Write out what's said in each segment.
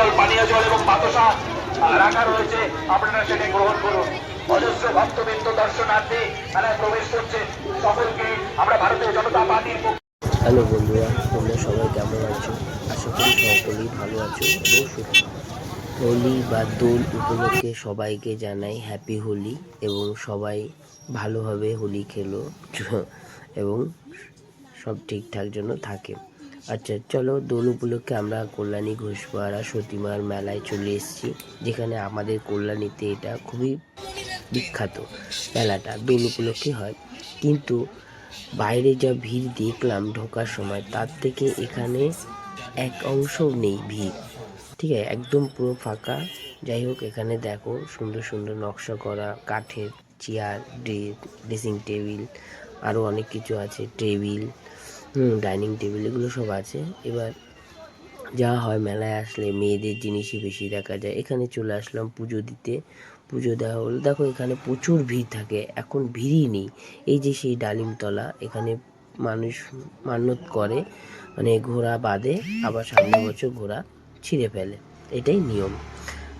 জল, পানীয় জল এবং বাতাসা রাখা রয়েছে। আপনারা সেটি গ্রহণ করুন। অজস্র ভক্তবৃন্দ, দর্শনার্থী মেলায় প্রবেশ করছে। সকলকে আমরা ভারতীয় জনতা পার্টির হ্যালো বন্ধুরা, তোমরা সবাই কেমন আছো? আশা করি সকলেই ভালো আছো এবং সুস্থ হোলি বা দোল উপলক্ষে সবাইকে জানাই হ্যাপি হোলি এবং সবাই ভালোভাবে হোলি খেলো, এবং সব ঠিকঠাক জন্য থাকে। আচ্ছা চলো দোল উপলক্ষে আমরা কল্যাণী ঘোষপাড়া সতীমার মেলায় চলে এসেছি, যেখানে আমাদের কল্যাণীতে এটা খুবই বিখ্যাত মেলাটা, দোল উপলক্ষে হয়। কিন্তু বাইরে যা ভিড় দেখলাম ঢোকার সময়, তার থেকে এখানে এক অংশও নেই ভিড়। ঠিক আছে, একদম পুরো ফাঁকা। যাই হোক, এখানে দেখো সুন্দর সুন্দর নকশা করা, কাঠের চেয়ার ড্রেসিং টেবিল, আরও অনেক কিছু আছে, টেবিল ডাইনিং টেবিল এগুলো সব আছে। এবার যা হয় মেলায় আসলে মেয়েদের জিনিসই বেশি দেখা যায়। এখানে চলে আসলাম পুজো দিতে। পুজো দেওয়া হলো। দেখো এখানে প্রচুর ভিড় থাকে। এখন ভিড়ই নেই। এই যে সেই ডালিমতলা, এখানে মানুষ মান্যত করে। মানে ঘোড়া বাঁধে, আবার সামনে বছর ঘোড়া ছিঁড়ে ফেলে। এটাই নিয়ম।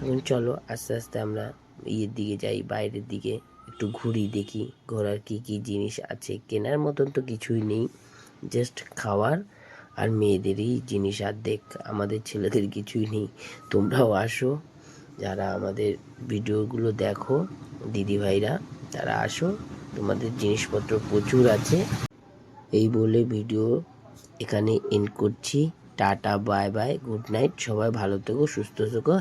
এখন চলো, আস্তে আস্তে আমরা ইয়ের দিকে যাই, বাইরের দিকে। একটু ঘুরি দেখি, ঘোড়ার কি কি জিনিস আছে। কেনার মতন তো কিছুই নেই। জাস্ট খাওয়ার। আর মেয়েদেরই জিনিস আর দেখ আমাদের ছেলেদের কিছুই নেই। তোমরাও আসো, যারা আমাদের ভিডিওগুলো দেখো, দিদিভাইরা, তারা আসো। তোমাদের জিনিসপত্র প্রচুর আছে। এই বলে ভিডিও এখানে এন্ড করছি। Tata bye bye good night সবাই ভালো থেকো, সুস্থ থেকো